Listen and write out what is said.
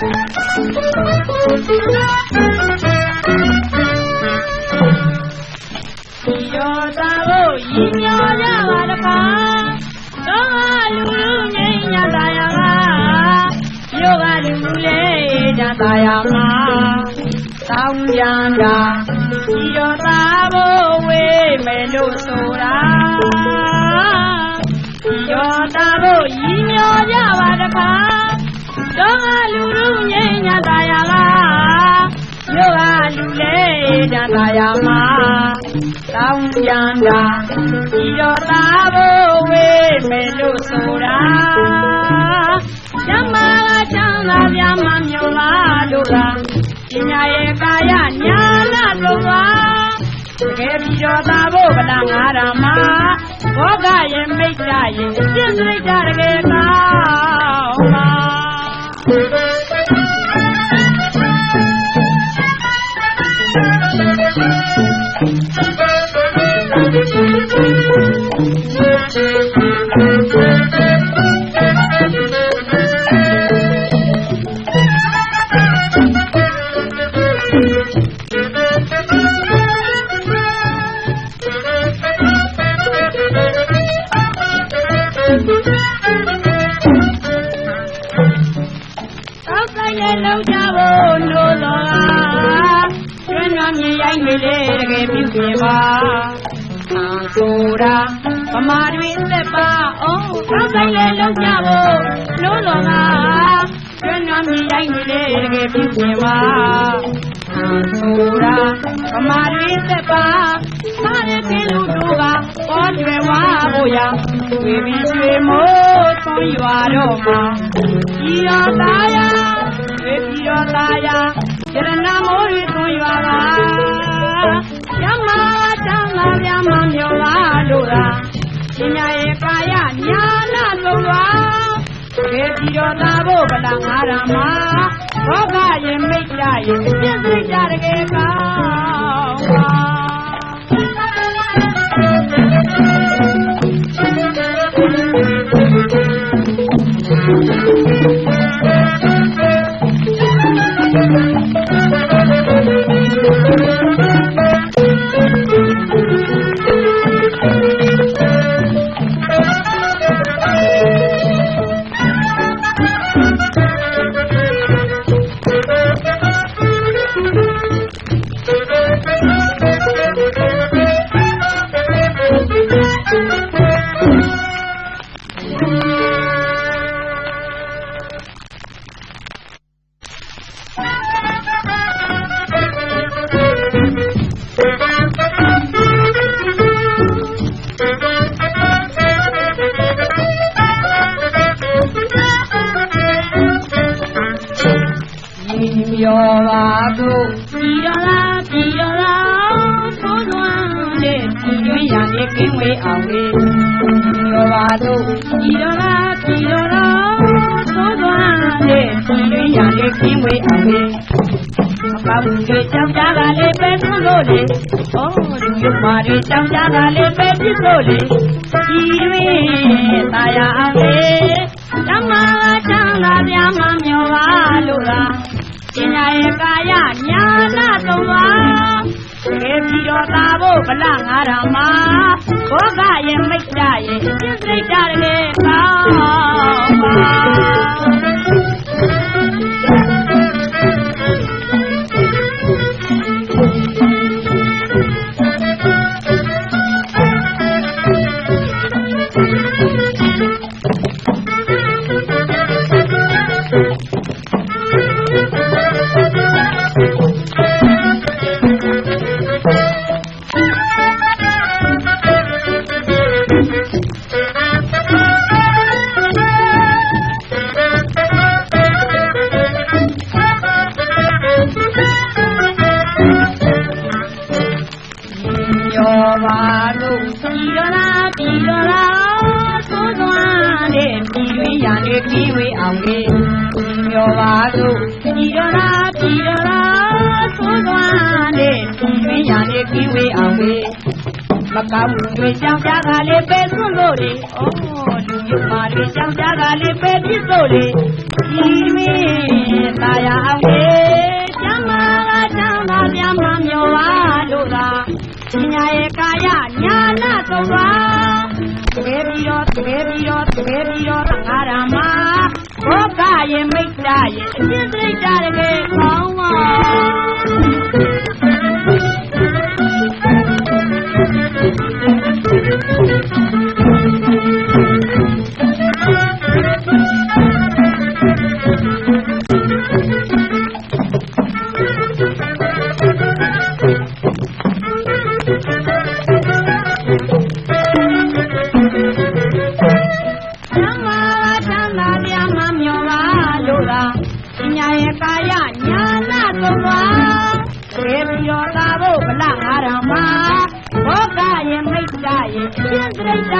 ရောသာဖို့ရည်ညောကြပါတကားတော့လူလူငိမ့်ညတာယာကယောကလူလူလေးညတာယာမှာတောင်းကြံတာရောသာဖို့ဝေးမယ်လို့ဆို လေးညတာယာမှာတောင်းကြံတာဒီတော့သာဖို့ဝေးမယ်လို့ဆိုတာကျမချမ်းသာပြမမျိုးပါလို့လားပညာရဲ့ကာယညာနာလို့ပါတကယ်ပြီးတော့သာဖို့ဗလာငါရမဘောကရဲ့မိတ်ကြရဲ့အစ်စိတ်ကြတကယ်ကော လောက်ကြဖို့လို့တော်လားကျွမ်းတော်မြင်ရိုက်မိလေတကယ်ပြုပြင်ပါအာဆိုတာဗမာတွေသက်ပါအောင်တောက်ဆိုင်နဲ့လောက်ကြဖို့လို့တော်လားကျွမ်းတော်မြင်ရိုက်မိလေတကယ်ပြုပြင်ပါအာဆိုတာဗမာတွေသက်ပါစားရတဲ့လူတို့ကပေါ်ကျွယ်ဝါဖို့ရဝေပြီးရွှေမိုးသွန်ရွာတော့မှာဒီရောသားရ ဝေပြီးတော့သားရရတနာမိုးရီသွန်ရွာပါရမတမ်းလာရမမြော်လာလို့လားရှင်များရဲ့ကာယညာနာလုံးပါဝေပြီးတော့သားဖို့ဗလာငါရမဘောကရင်မိတ်ကြရင်ပြည့်စုံကြတကယ်ကော ပြောပါတို့ပြည်တော်လားပြည်တော်လားသိုးသွမ်းတဲ့ပြည်တွင်းရနေကင်းဝေးအောင်လေပြောပါတို့ပြည်တော်လားပြည်တော်လားသိုးသွမ်းတဲ့ပြည်တွင်းရနေကင်းဝေးအောင်လေအပါဘူးတွေကြောင်ကြကလေးပဲသွလို့လေဩလူရုပ်မာတွေကြောင်ကြကလေးပဲပြစ်လို့လေပြည်တွင်းသာယာအောင်လေဓမ္မကချမ်းသာပြမမျောပါလို့လား ပညာရဲ့ကာယညာနာသုံးပါခေပြီးတော့သာဖို့ဗလငါရမဘောကရဲ့မိတ်ကြရဲ့စိတ်စိတ်ကြတယ်ကောင်းပါ ပြောပါလို့ပြည်တော်လားပြည်တော်လားသိုးသွမ်းတဲ့ပြည်တွင်းရနေကင်းဝေးအောင်လေပြောပါလို့ပြည်တော်လားပြည်တော်လားသိုးသွမ်းတဲ့ပြ ည်တွင်းရနေကင်းဝေးအောင်လေမကောင်းဘူးတွေကြောင်ကြကလေးပဲသွန်းလို့လေဩလူရုပ်မာတွေကြောင်ကြကလေးပဲပြစ်လို့လေဒီမင်း နဲ့ตายအောင်လေကျမ်းမာကချမ်းသာပြမမျိုးပါတို့သာညာရဲ့ကာယညာနာသုံးပါတကယ်ပြီးတော့တကယ်ပြီးတော့တကယ်ပြီးတော့ငါရမဘောကရဲ့မိတ်တာရဲ့အစစ်စိတ်တာတကယ်ကောင်းပါ သာ